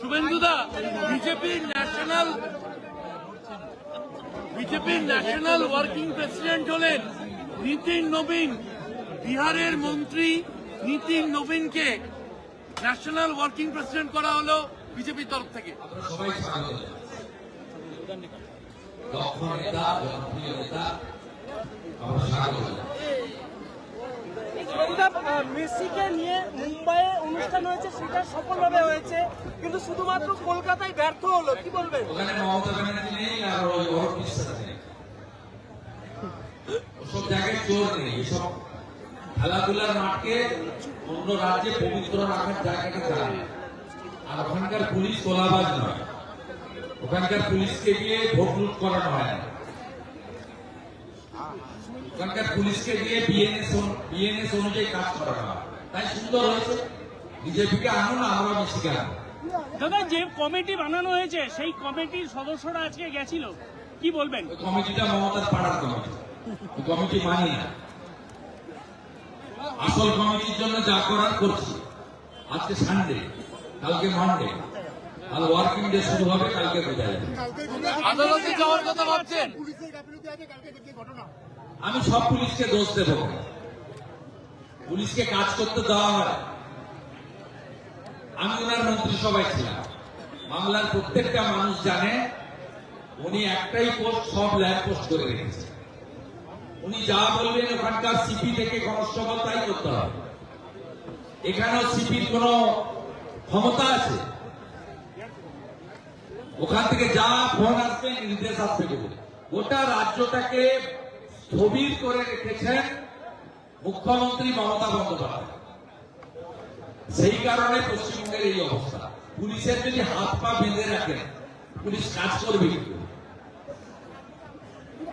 শুভেন্দুদা বিজেপির ন্যাশনাল বিজেপির national working president হলেন নীতিন নবীন, বিহারের মন্ত্রী নীতিন নবীনকে ন্যাশনাল ওয়ার্কিং প্রেসিডেন্ট করা হলো বিজেপির তরফ থেকে। স্বাগত। মেসিকে নিয়ে মুম্বাইয়ে অনুষ্ঠান হয়েছে, সেটা সফলভাবে হয়েছে, কিন্তু শুধুমাত্র কলকাতায় ব্যর্থ হলো, কি বলবেন? খেলাধুলার মাঠকে অন্য রাজ্যে পবিত্র রাখার জায়গাটা আর ওখানকার পুলিশ তোলাবাজ নয়। ওখানকার পুলিশকে দিয়ে ভোট লুট করানো হয় না। ওখানকার পুলিশকে দিয়ে বিএনএস বিএনএস অনুযায়ী কাজ করানো হয়। তাই সুন্দর হয়েছে। বিজেপিকে আনো না আমরা মিশিকে আনো। দাদা যে কমিটি বানানো হয়েছে সেই কমিটির সদস্যরা আজকে গেছিল। কি বলবেন? কমিটিটা মমতার পাড়ার কমিটি। কমিটি মানি না। আসল কমিটির জন্য যা করার করছি। আজকে সানডে কালকে মানডে আর ওয়ার্কিং ডে শুরু হবে কালকে বোঝা যাবে। আদালতে যাওয়ার কথা ভাবছেন। আমি সব পুলিশকে দোষ দেব। পুলিশকে কাজ করতে দেওয়া হয়। আমি ওনার মন্ত্রিসভায় ছিলাম। বাংলার প্রত্যেকটা মানুষ জানে, উনি একটাই পোস্ট, সব ল্যান্ড পোস্ট করে রেখেছে। উনি যা বলবেন ওখানকার সিপি থেকে কনস্টেবল তাই করতে হবে। এখানেও সিপির কোন ক্ষমতা আছে? ওখান থেকে যা ফোন আসবে, নির্দেশ আসবে গোটা রাজ্যটাকে স্থবির করে রেখেছেন মুখ্যমন্ত্রী মমতা বন্দ্যোপাধ্যায়। সেই কারণে পশ্চিমবঙ্গের এই অবস্থা। পুলিশের যদি হাত পা বেঁধে রাখেন, পুলিশ কাজ করবে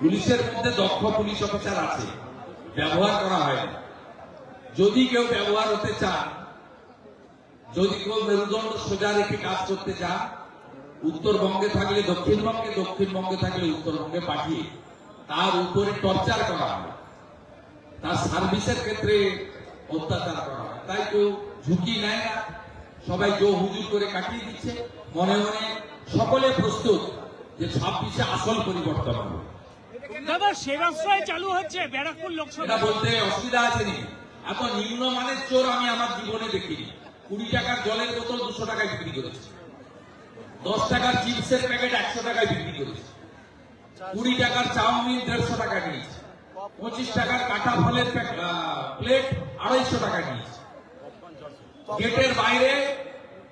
পুলিশের মধ্যে দক্ষ পুলিশ অফিসার আছে, ব্যবহার করা হয় না। যদি কেউ ব্যবহার হতে চান, যদি কেউ মেরুদণ্ড সোজা রেখে কাজ করতে চান, উত্তরবঙ্গে থাকলে দক্ষিণবঙ্গে দক্ষিণবঙ্গে থাকলে উত্তরবঙ্গে পাঠিয়ে তার উপরে টর্চার করা হয় তার সার্ভিসের ক্ষেত্রে অত্যাচার করা হয় তাই কেউ ঝুঁকি নেয় না। সবাই জো হুজুর করে কাটিয়ে দিচ্ছে। মনে মনে সকলে প্রস্তুত যে ছাব্বিশে আসল পরিবর্তন হবে। দাদা সেবাশ্রয় চালু হচ্ছে ব্যারাকপুর এটা লোকসভা বলতে অসুবিধা আছে নি? এত নিম্নমানের চোর আমি আমার জীবনে দেখিনি। কুড়ি টাকার জলের বোতল দুশো টাকায় বিক্রি করেছে। দশ টাকার চিপসের প্যাকেট একশো টাকায় বিক্রি করেছে। কুড়ি টাকার চাউমিন দেড়শো টাকা নিয়েছে। পঁচিশ টাকার কাটা ফলের প্লেট আড়াইশো টাকা নিয়েছে। গেটের বাইরে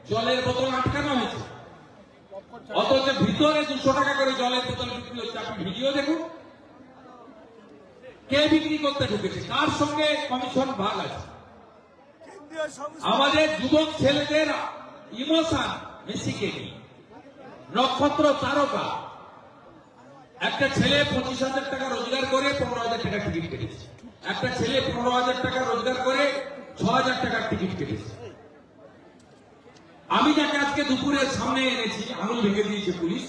জলের বোতল আটকানো হয়েছে। অথচ ভিতরে দুশো টাকা করে জলের বোতল বিক্রি হচ্ছে। আপনি ভিডিও দেখুন। কে বিক্রি করতে ঢুকেছে? কার সঙ্গে কমিশন ভাগ আছে? আমাদের যুবক ছেলেদের ইমোশন মেসিকে নক্ষত্র তারকা। একটা ছেলে পঁচিশ হাজার টাকা রোজগার করে পনেরো হাজার টাকা টিকিট কেটেছে। একটা ছেলে পনেরো হাজার টাকা রোজগার করে ছ হাজার টাকার টিকিট কেটেছে। আমি যাকে আজকে দুপুরের সামনে এনেছি, আঙুল ভেঙে দিয়েছে পুলিশ,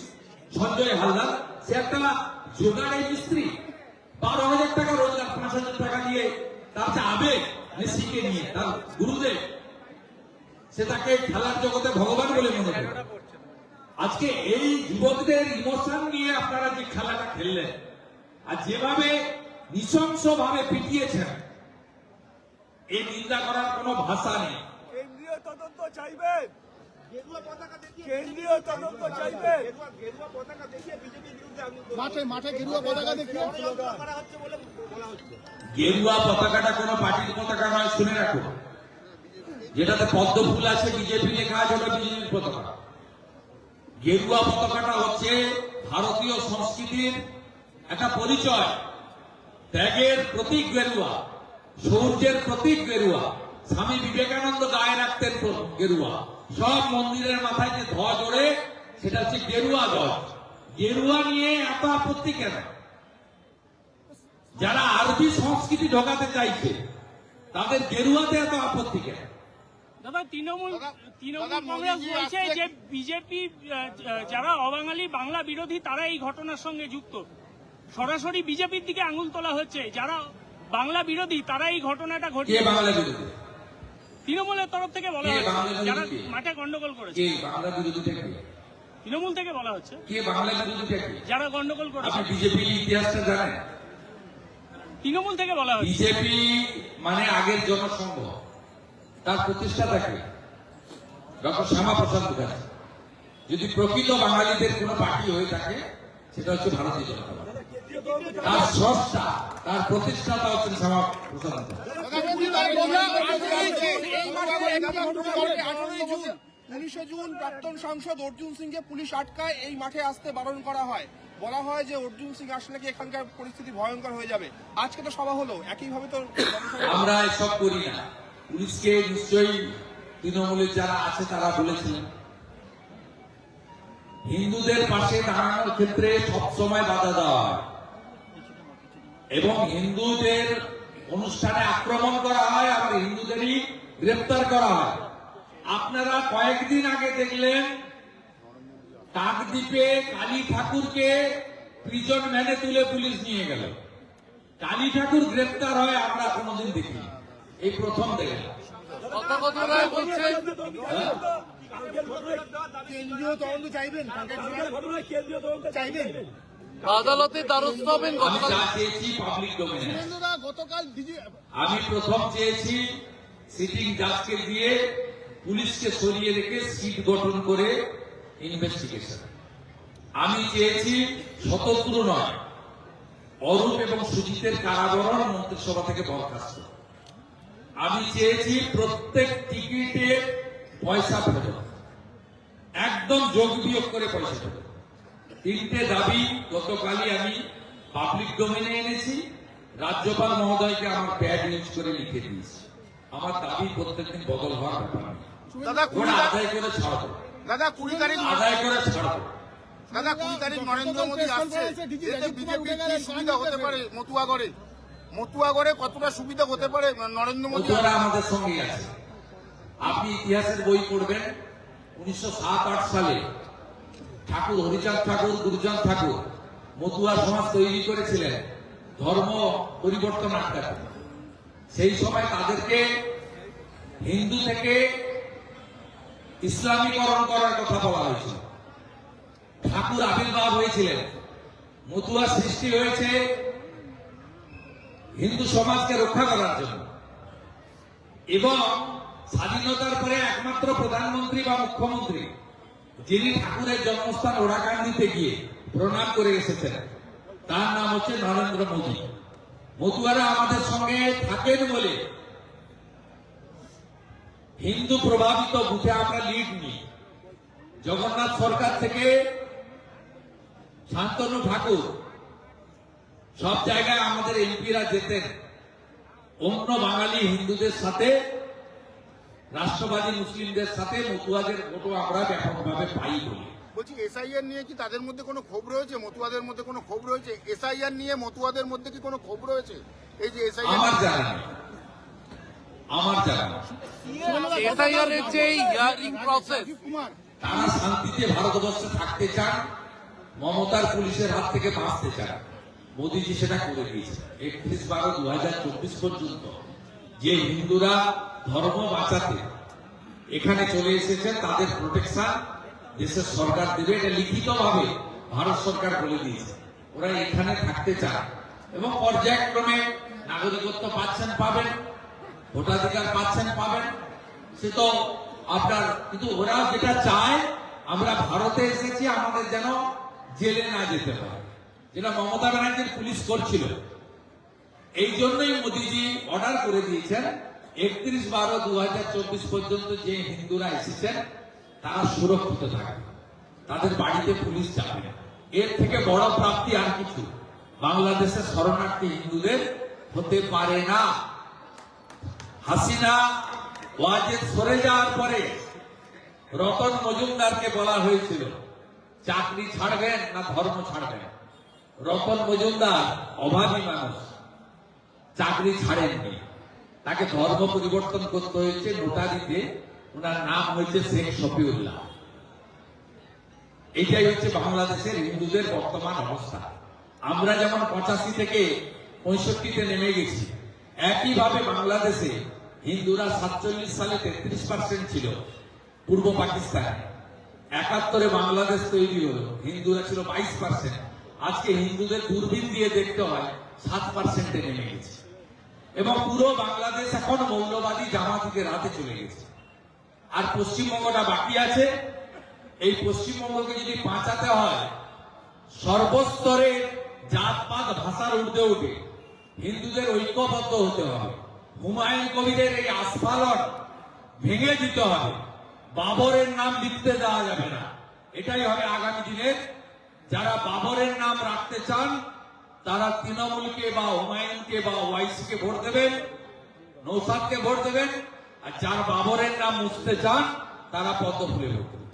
সঞ্জয় হালদার। সে একটা জোগাড়ের মিস্ত্রি। বারো হাজার টাকা রোজগার, পাঁচ হাজার টাকা দিয়ে তার যে আবেগ মেসিকে নিয়ে, তার গুরুদেব। সে তাকে খেলার জগতে ভগবান বলে মনে করে। আজকে এই যুবকদের ইমোশন নিয়ে আপনারা যে খেলাটা খেললেন আর যেভাবে নৃশংস ভাবে পিটিয়েছেন এই নিন্দা করার কোনো ভাষা নেই। কেন্দ্রীয় তদন্ত চাইবেন কেন্দ্রীয় তদন্ত চাইবেন মাঠে মাঠে গেরুয়া পতাকা দেখিয়ে। গেরুয়া পতাকাটা কোনো পার্টির পতাকা নয় শুনে রাখো যেটাতে পদ্ম ফুল আছে বিজেপি লেখা আছে ওটা বিজেপির পতাকা। গেরুয়া পতাকাটা হচ্ছে ভারতীয় সংস্কৃতির একটা পরিচয়। ত্যাগের প্রতীক গেরুয়া, সৌর্যের প্রতীক গেরুয়া, স্বামী বিবেকানন্দ গায়ে রাখতেন গেরুয়া। সব মন্দিরের মাথায় যে ধ্বজ ওড়ে সেটা হচ্ছে গেরুয়া ধ্বজ। গেরুয়া নিয়ে এত আপত্তি কেন? যারা আরবি সংস্কৃতি ঢোকাতে চাইছে, তাদের গেরুয়াতে এত আপত্তি কেন? দাদা তৃণমূল তৃণমূল কংগ্রেস বলছে যে বিজেপি যারা অবাঙালি বাংলা বিরোধী তারা এই ঘটনার সঙ্গে যুক্ত। সরাসরি বিজেপির দিকে আঙুল তোলা হচ্ছে। যারা বাংলা বিরোধী তারা এই ঘটনাটা কে ঘটিয়ে তৃণমূলের তরফ থেকে বলা হচ্ছে। যারা মাঠে গন্ডগোল করেছে। তৃণমূল থেকে বলা হচ্ছে। যারা গন্ডগোল করেছে। বিজেপির ইতিহাসটা জানেন? তৃণমূল থেকে বলা হচ্ছে। বিজেপি মানে আগের জনসংঘ। তার প্রতিষ্ঠাতা কে ডক্টর শ্যামা প্রসাদ মুখার্জি। যদি প্রকৃত বাঙালিদের কোন পার্টি হয়ে থাকে সেটা হচ্ছে ভারতীয় জনতা পার্টি। তার স্রষ্টা তার প্রতিষ্ঠাতা হচ্ছেন শ্যামা প্রসাদ মুখার্জি। উনিশে জুন প্রাক্তন সাংসদ অর্জুন সিংকে পুলিশ আটকায় এই মাঠে আসতে বারণ করা হয়। বলা হয় যে অর্জুন সিং আসলে কি এখানকার পরিস্থিতি ভয়ঙ্কর হয়ে যাবে? আজকে তো সভা হলো একইভাবে তো আমরা এসব করি না। পুলিশকে নিশ্চয়ই তৃণমূলের যারা আছে তারা বলেছিলেন হিন্দুদের পাশে দাঁড়ানোর ক্ষেত্রে সবসময় বাধা দেওয়া হয়। এবং হিন্দুদের অনুষ্ঠানে আক্রমণ করা হয়, আবার হিন্দুদেরই গ্রেপ্তার করা হয়। আপনারা কয়েকদিন আগে দেখলেন, কাকদ্বীপে কালী ঠাকুরকে প্রিজন ম্যানে তুলে পুলিশ নিয়ে গেল। কালী ঠাকুর গ্রেপ্তার হয়, আমরা কোনোদিন দেখিনি। এই প্রথম? কেন্দ্রীয় তদন্ত চাইবেন কেন্দ্রীয় তদন্ত চাইবেন। আদালতে দ্বারস্থ হবেন গতকাল। বিজে- আমি প্রথম চেয়েছি সিটিং জাজকে দিয়ে পুলিশকে সরিয়ে রেখে সিট গঠন করে ইনভেস্টিগেশন আমি চেয়েছি স্বতন্ত্র নয় অরূপ এবং সুজিতের কারাবরণ মন্ত্রিসভা থেকে বরখাস্ত। আমি চেয়েছি প্রত্যেক টিকিটে পয়সা ফেরত একদম যোগ বিয়োগ করে পয়সা ফেরত তিনটে দাবি গতকালই আমি পাবলিক ডোমেনে এনেছি। রাজ্যপাল মহোদয়কে আমার প্যাড ইউজ করে লিখে দিয়েছি। আমার দাবি প্রত্যেকদিন বদল হওয়ার ব্যাপার দাদা কুড়ি আদায় করে ছাড়বো দাদা কুড়ি তারিখ আদায় করে ছাড়বো দাদা কুড়ি তারিখ নরেন্দ্র মোদী আসছে বিজেপির কি সুবিধা হতে পারে মতুয়াগড়ে মতুয়াগড়ে কতটা সুবিধা হতে পারে নরেন্দ্র মোদী? আমাদের সঙ্গে আছে। আপনি ইতিহাসের বই পড়বেন। উনিশশো সাত, আট সালে ঠাকুর, হরিচাঁদ ঠাকুর, গুরুচাঁদ ঠাকুর মতুয়া সমাজ তৈরি করেছিলেন। ধর্ম পরিবর্তন আটকাতে। সেই সময় তাদেরকে হিন্দু থেকে ইসলামীকরণ করার কথা বলা হয়েছিল। ঠাকুর আবির্ভাব হয়েছিলেন। মতুয়া সৃষ্টি হয়েছে হিন্দু সমাজকে রক্ষা করার জন্য। এবং স্বাধীনতার পরে একমাত্র প্রধানমন্ত্রী বা মুখ্যমন্ত্রী, যিনি ঠাকুরের জন্মস্থান ওরাকান্দিতে গিয়ে প্রণাম করে এসেছেন, তার নাম হচ্ছে নরেন্দ্র মোদী। মতুয়ারা আমাদের সঙ্গে থাকেন বলে হিন্দু প্রভাবিত বুথে আমরা লিড নিই। জগন্নাথ সরকার থেকে শান্তনু ঠাকুর সব জায়গায় আমাদের এমপিরা যেতেন। অন্য বাঙালি হিন্দুদের সাথে রাষ্ট্রবাদী মুসলিমদের সাথে মতুয়াদের ভোটও আমরা ব্যাপকভাবে পাই বলি। বলছি এসআইআর নিয়ে কি তাদের মধ্যে কোনো ক্ষোভ রয়েছে? মতুয়াদের মধ্যে কোনো ক্ষোভ রয়েছে? এসআইআর নিয়ে মতুয়াদের মধ্যে কি কোনো ক্ষোভ রয়েছে? এই যে আমার জানা নেই। আমার জানা এসআইআর এর যে হিয়ারিং প্রসেস তারা শান্তিতে ভারতবর্ষে থাকতে চান মমতার পুলিশের হাত থেকে বাঁচতে চান। মোদীজি সেটা করে দিয়েছে একত্রিশ বারো দু হাজার চব্বিশ পর্যন্ত যে হিন্দুরা ধর্ম বাঁচাতে এখানে চলে এসেছেন, তাদের প্রোটেকশন দেশের সরকার দেবে। এটা লিখিত ভাবে ভারত সরকার বলে দিয়েছে। ওরা এখানে থাকতে চায়। এবং পর্যায়ক্রমে নাগরিকত্ব পাচ্ছেন, পাবেন, ভোটাধিকার পাচ্ছেন, পাবেন। সে তো আপনার, কিন্তু ওরা যেটা চায়, আমরা ভারতে এসেছি, আমাদের যেন জেলে না যেতে হয়। যেটা মমতা ব্যানার্জির পুলিশ করছিল। এই জন্যই মোদীজি অর্ডার করে দিয়েছেন, একত্রিশ বারো দু পর্যন্ত যে হিন্দুরা এসেছেন, তারা সুরক্ষিত থাকবে। তাদের বাড়িতে পুলিশ যাবে। এর থেকে বড় প্রাপ্তি আর কিছু। বাংলাদেশের শরণার্থী হিন্দুদের হতে পারে না। হাসিনা ওয়াজেদ সরে যাওয়ার পরে রতন মজুমদারকে বলা হয়েছিল, চাকরি ছাড়বেন না ধর্ম ছাড়বেন। রতন মজুমদার, অভাবী মানুষ। চাকরি ছাড়েননি। তাকে ধর্ম পরিবর্তন করতে হয়েছে নোটারিতে ওনার নাম হয়েছে শেখ শফিউল্লাহ। এটাই হচ্ছে বাংলাদেশের হিন্দুদের বর্তমান অবস্থা। আমরা যেমন পঁচাশি থেকে পঁয়ষট্টিতে নেমে গেছি, একইভাবে বাংলাদেশে হিন্দুরা সাতচল্লিশ সালে তেত্রিশ পার্সেন্ট ছিল, পূর্ব পাকিস্তানে। একাত্তরে বাংলাদেশ তৈরি হলো, হিন্দুরা ছিল বাইশ পার্সেন্ট আজকে হিন্দুদের দূরবীন দিয়ে দেখতে হয় সাত পার্সেন্টে নেমে গেছে। এবং পুরো বাংলাদেশ এখন মৌলবাদী জামা থেকে রাতে চলে গেছে। আর পশ্চিমবঙ্গটা বাকি আছে। এই পশ্চিমবঙ্গকে যদি বাঁচাতে হয়, সর্বস্তরে জাতপাত ভাষার ঊর্ধ্বে উঠে হিন্দুদের ঐক্যবদ্ধ হতে হবে। হুমায়ুন কবিরের এই আস্ফালন ভেঙে দিতে হবে। বাবরের নাম লিখতে দেওয়া যাবে না। এটাই হবে আগামী দিনের যারা বাবরের নাম রাখতে চান তারা তৃণমূলকে বা হুমায়ুনকে বা ওয়াইসিকে ভোট দেবেন নৌসাদকে ভোট দেবেন আর যার বাবরের নাম মুছতে চান তারা পদ্ম ফুলে ভোট দেবেন।